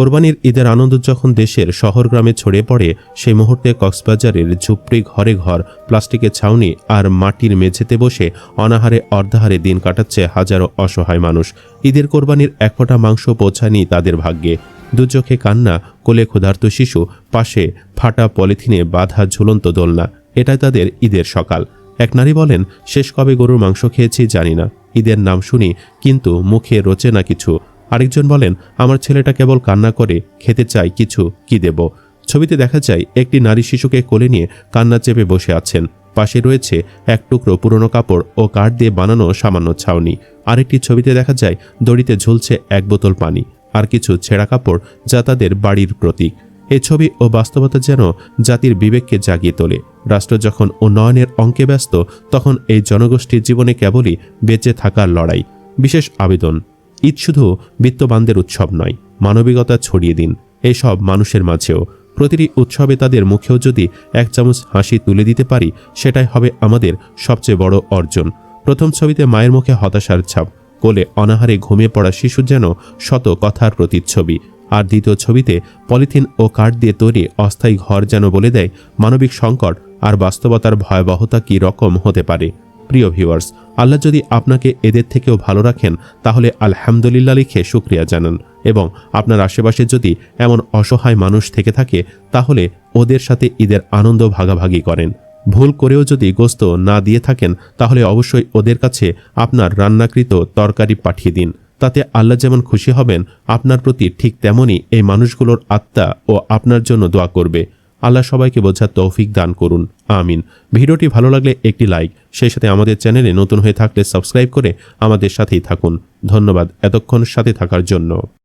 কোরবানির ঈদের আনন্দ যখন দেশের শহর গ্রামে ছড়িয়ে পড়ে, সেই মুহূর্তে কক্সবাজারের ঝুপড়ি ঘরে ঘর, প্লাস্টিকের ছাউনি আর মাটির মেঝেতে বসে অনাহারে অর্ধাহারে দিন কাটাচ্ছে হাজারো অসহায় মানুষ। ঈদের কোরবানির এক ফোঁটা মাংস পৌঁছায়নি তাদের ভাগ্যে। দুচোখে কান্না, কোলে ক্ষুধার্ত শিশু, পাশে ফাটা পলিথিনে বাধা ঝুলন্ত দোলনা, এটাই তাদের ঈদের সকাল। এক নারী বলেন, শেষ কবে গরুর মাংস খেয়েছি জানি না। ঈদের নাম শুনি, কিন্তু মুখে রোচে না কিছু। আরেকজন বলেন, আমার ছেলেটা কেবল কান্না করে, খেতে চাই কিছু, কি দেব? ছবিতে দেখা যায়, একটি নারী শিশুকে কোলে নিয়ে কান্না চেপে বসে আছেন। পাশে রয়েছে এক টুকরো পুরনো কাপড় ও কাঠ দিয়ে বানানো সামান্য ছাউনি। আরেকটি ছবিতে দেখা যায়, দড়িতে ঝুলছে এক বোতল পানি আর কিছু ছেঁড়া কাপড় যা তাদের বাড়ির প্রতীক। এ ছবি ও বাস্তবতা যেন জাতির বিবেককে জাগিয়ে তোলে। রাষ্ট্র যখন উন্নয়নের অঙ্কে ব্যস্ত, তখন এই জনগোষ্ঠীর জীবনে কেবলই বেঁচে থাকার লড়াই। বিশেষ আবেদন। ঈদ শুধু বিত্তবানদের উৎসব নয়, মানবিকতা ছড়িয়ে দিন। এসব মানুষের মাঝেও প্রতিটি উৎসবে তাদের মুখেও যদি এক চামচ হাসি তুলে দিতে পারি, সেটাই হবে আমাদের সবচেয়ে বড় অর্জন। প্রথম ছবিতে মায়ের মুখে হতাশার ছাপ, কোলে অনাহারে ঘুমিয়ে পড়া শিশু যেন শত কথার প্রতিচ্ছবি। আর দ্বিতীয় ছবিতে পলিথিন ও কাঠ দিয়ে তৈরি অস্থায়ী ঘর যেন বলে দেয়, মানবিক সংকট আর বাস্তবতার ভয়াবহতা কী রকম হতে পারে? প্রিয় ভিউয়ার্স আল্লাহ যদি আপনাকে এদের থেকেও ভালো রাখেন, তাহলে আলহামদুলিল্লাহ লিখে শুক্রিয়া জানান। এবং আপনার আশেপাশে যদি এমন অসহায় মানুষ থেকে থাকে, তাহলে ওদের সাথে ঈদের আনন্দ ভাগাভাগি করেন। ভুল করেও যদি গোস্ত না দিয়ে থাকেন, তাহলে অবশ্যই ওদের কাছে আপনার রান্নাকৃত তরকারি পাঠিয়ে দিন। তাতে আল্লাহ যেমন খুশি হবেন, আপনার প্রতি ঠিক তেমনই এই মানুষগুলোর আত্মা ও আপনার জন্য দোয়া করবে। আল্লাহ সবাইকে বোঝার তৌফিক দান করুন। আমিন। ভিডিওটি ভালো লাগলে একটি লাইক, সেই সাথে আমাদের চ্যানেলে নতুন হয়ে থাকলে সাবস্ক্রাইব করে আমাদের সাথেই থাকুন। ধন্যবাদ এতক্ষণ সাথে থাকার জন্য।